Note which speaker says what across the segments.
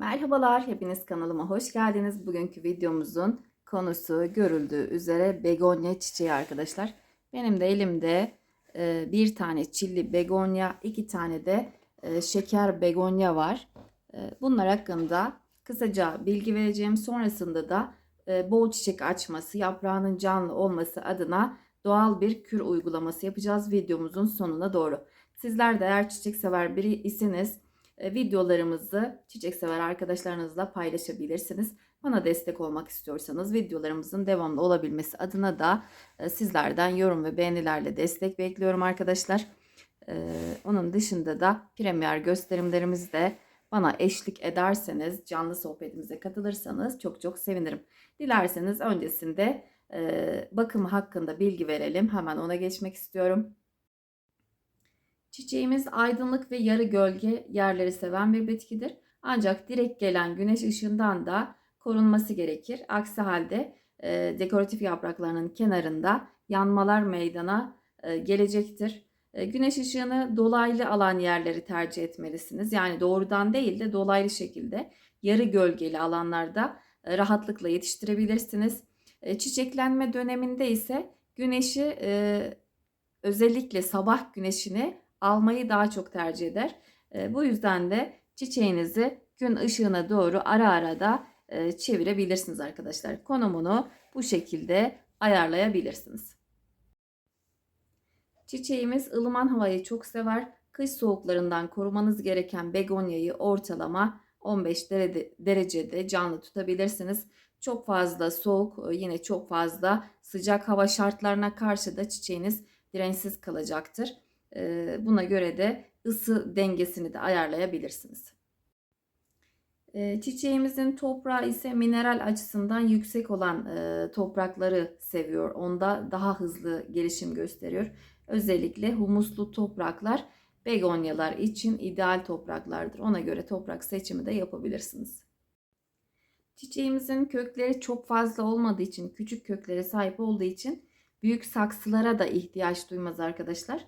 Speaker 1: Merhabalar, hepiniz kanalıma hoş geldiniz. Bugünkü videomuzun konusu görüldüğü üzere begonya çiçeği arkadaşlar. Benim de elimde e, bir tane çilli begonya, iki tane de e, şeker begonya var. E, bunlar hakkında kısaca bilgi vereceğim. Sonrasında da bol çiçek açması, yaprağının canlı olması adına doğal bir kür uygulaması yapacağız videomuzun sonuna doğru. Sizler de eğer çiçek sever biri iseniz videolarımızı çiçek sever arkadaşlarınızla paylaşabilirsiniz. Bana destek olmak istiyorsanız videolarımızın devamlı olabilmesi adına da e, sizlerden yorum ve beğenilerle destek bekliyorum arkadaşlar. E, Onun dışında da premier gösterimlerimizde bana eşlik ederseniz, canlı sohbetimize katılırsanız çok çok sevinirim. Dilerseniz öncesinde e, bakım hakkında bilgi verelim. Hemen ona geçmek istiyorum. Çiçeğimiz aydınlık ve yarı gölge yerleri seven bir bitkidir. Ancak direkt gelen güneş ışığından da korunması gerekir. Aksi halde e, dekoratif yapraklarının kenarında yanmalar meydana e, gelecektir. E, güneş ışığını dolaylı alan yerleri tercih etmelisiniz. Yani doğrudan değil de dolaylı şekilde yarı gölgeli alanlarda e, rahatlıkla yetiştirebilirsiniz. E, çiçeklenme döneminde ise güneşi e, özellikle sabah güneşini almayı daha çok tercih eder. E, bu yüzden de çiçeğinizi gün ışığına doğru ara ara da e, çevirebilirsiniz arkadaşlar. Konumunu bu şekilde ayarlayabilirsiniz. Çiçeğimiz ılıman havayı çok sever. Kış soğuklarından korumanız gereken begonyayı ortalama 15 derecede canlı tutabilirsiniz. Çok fazla soğuk, yine çok fazla sıcak hava şartlarına karşı da çiçeğiniz dirençsiz kalacaktır. Buna göre de ısı dengesini de ayarlayabilirsiniz. Çiçeğimizin toprağı ise mineral açısından yüksek olan toprakları seviyor. Onda daha hızlı gelişim gösteriyor. Özellikle humuslu topraklar begonyalar için ideal topraklardır. Ona göre toprak seçimi de yapabilirsiniz. Çiçeğimizin kökleri çok fazla olmadığı için, küçük köklere sahip olduğu için büyük saksılara da ihtiyaç duymaz arkadaşlar.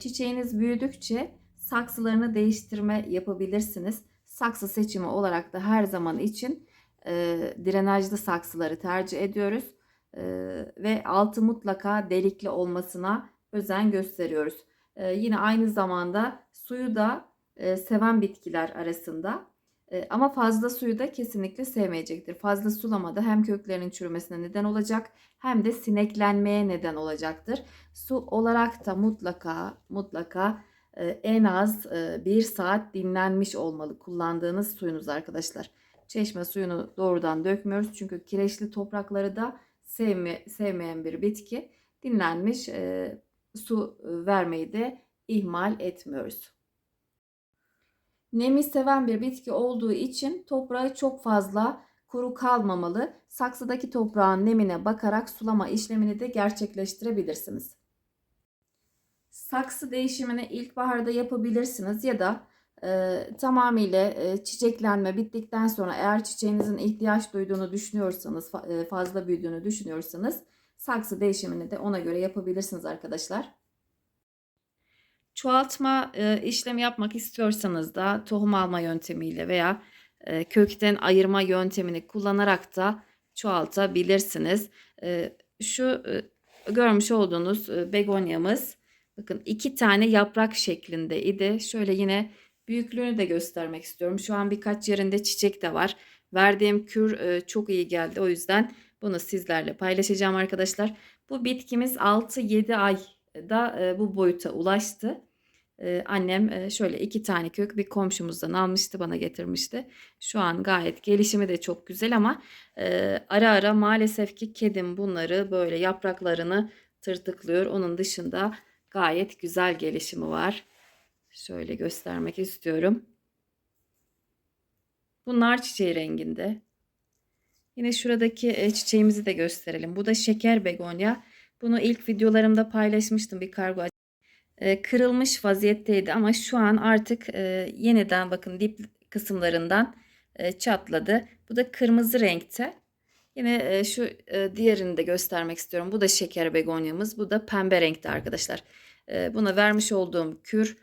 Speaker 1: Çiçeğiniz büyüdükçe saksılarını değiştirme yapabilirsiniz. Saksı seçimi olarak da her zaman için e, drenajlı saksıları tercih ediyoruz. E, ve altı mutlaka delikli olmasına özen gösteriyoruz. E, yine aynı zamanda suyu da e, seven bitkiler arasında. Ama fazla suyu da kesinlikle sevmeyecektir. Fazla sulamada hem köklerinin çürümesine neden olacak hem de sineklenmeye neden olacaktır. Su olarak da mutlaka mutlaka en az e, bir saat dinlenmiş olmalı kullandığınız suyunuz arkadaşlar. Çeşme suyunu doğrudan dökmüyoruz çünkü kireçli toprakları da sevme, sevmeyen bir bitki. Dinlenmiş su vermeyi de ihmal etmiyoruz. Nemi seven bir bitki olduğu için toprağı çok fazla kuru kalmamalı. Saksıdaki toprağın nemine bakarak sulama işlemini de gerçekleştirebilirsiniz. Saksı değişimini ilkbaharda yapabilirsiniz ya da e, tamamıyla e, çiçeklenme bittikten sonra eğer çiçeğinizin ihtiyaç duyduğunu düşünüyorsanız, e, fazla büyüdüğünü düşünüyorsanız saksı değişimini de ona göre yapabilirsiniz arkadaşlar. Çoğaltma e, işlemi yapmak istiyorsanız da tohum alma yöntemiyle veya e, kökten ayırma yöntemini kullanarak da çoğaltabilirsiniz. E, şu e, görmüş olduğunuz e, begonyamız bakın iki tane yaprak şeklinde idi. Şöyle yine büyüklüğünü de göstermek istiyorum. Şu an birkaç yerinde çiçek de var. Verdiğim kür e, çok iyi geldi. O yüzden bunu sizlerle paylaşacağım arkadaşlar. Bu bitkimiz 6-7 ayda e, bu boyuta ulaştı. Annem şöyle iki tane kök bir komşumuzdan almıştı bana getirmişti. Şu an gayet gelişimi de çok güzel ama ara ara maalesef ki kedim bunları böyle yapraklarını tırtıklıyor. Onun dışında gayet güzel gelişimi var. Şöyle göstermek istiyorum. Bunlar çiçeği renginde. Yine şuradaki çiçeğimizi de gösterelim. Bu da şeker begonya. Bunu ilk videolarımda paylaşmıştım bir kargo e, kırılmış vaziyetteydi ama şu an artık e, yeniden bakın dip kısımlarından e, çatladı. Bu da kırmızı renkte. Yine şu diğerini de göstermek istiyorum. Bu da şeker begonyamız. Bu da pembe renkte arkadaşlar. Buna vermiş olduğum kür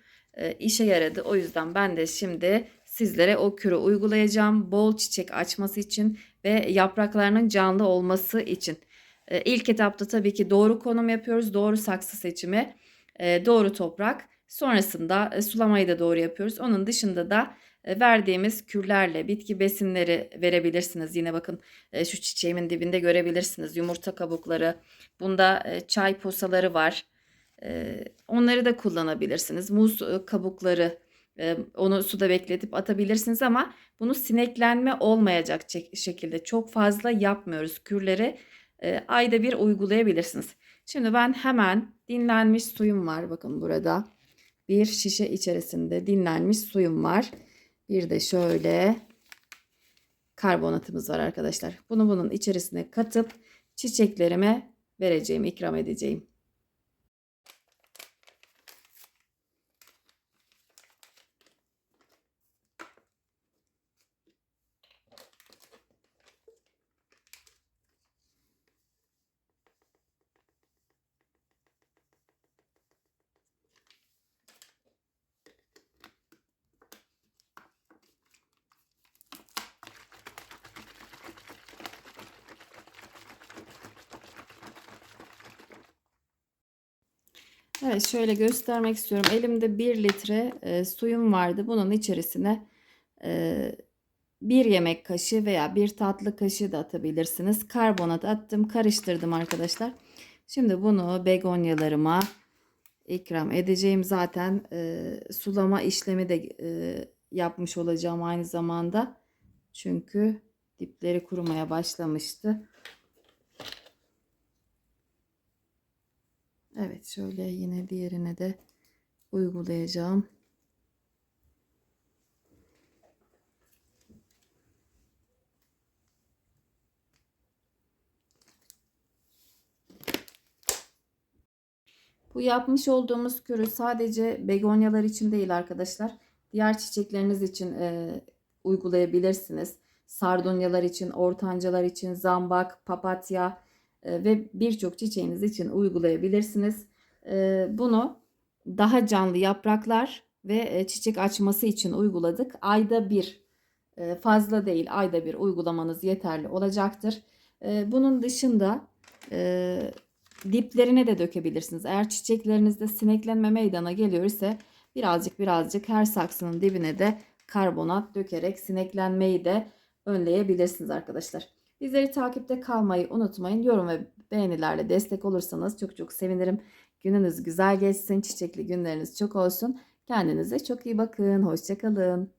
Speaker 1: işe yaradı. O yüzden ben de şimdi sizlere o kürü uygulayacağım. Bol çiçek açması için ve yapraklarının canlı olması için. E, İlk etapta tabii ki doğru konum yapıyoruz. Doğru saksı seçimi, doğru toprak. Sonrasında e, sulamayı da doğru yapıyoruz. Onun dışında da e, verdiğimiz kürlerle bitki besinleri verebilirsiniz. Yine bakın e, şu çiçeğimin dibinde görebilirsiniz. Yumurta kabukları. Bunda e, çay posaları var. E, Onları da kullanabilirsiniz. Muz e, kabukları e, onu suda bekletip atabilirsiniz ama bunu sineklenme olmayacak şekilde çok fazla yapmıyoruz. Kürleri e, ayda bir uygulayabilirsiniz. Şimdi ben hemen dinlenmiş suyum var. Bakın burada bir şişe içerisinde dinlenmiş suyum var. Bir de şöyle karbonatımız var arkadaşlar. Bunu bunun içerisine katıp çiçeklerime vereceğim, ikram edeceğim. Evet şöyle göstermek istiyorum. Elimde 1 litre e, suyum vardı. Bunun içerisine e, bir yemek kaşığı veya bir tatlı kaşığı da atabilirsiniz. Karbonat attım, karıştırdım arkadaşlar. Şimdi bunu begonyalarıma ikram edeceğim. Zaten e, sulama işlemi de e, yapmış olacağım aynı zamanda. Çünkü dipleri kurumaya başlamıştı. Evet şöyle yine diğerine de uygulayacağım. Bu yapmış olduğumuz kürü sadece begonyalar için değil arkadaşlar. Diğer çiçekleriniz için e, uygulayabilirsiniz. Sardunyalar için, ortancalar için, zambak, papatya ve birçok çiçeğiniz için uygulayabilirsiniz. E, bunu daha canlı yapraklar ve e, çiçek açması için uyguladık. Ayda bir e, fazla değil ayda bir uygulamanız yeterli olacaktır. E, bunun dışında e, diplerine de dökebilirsiniz. Eğer çiçeklerinizde sineklenme meydana geliyor ise birazcık birazcık her saksının dibine de karbonat dökerek sineklenmeyi de önleyebilirsiniz arkadaşlar. Bizleri takipte kalmayı unutmayın. Yorum ve beğenilerle destek olursanız çok çok sevinirim. Gününüz güzel geçsin. Çiçekli günleriniz çok olsun. Kendinize çok iyi bakın. Hoşçakalın.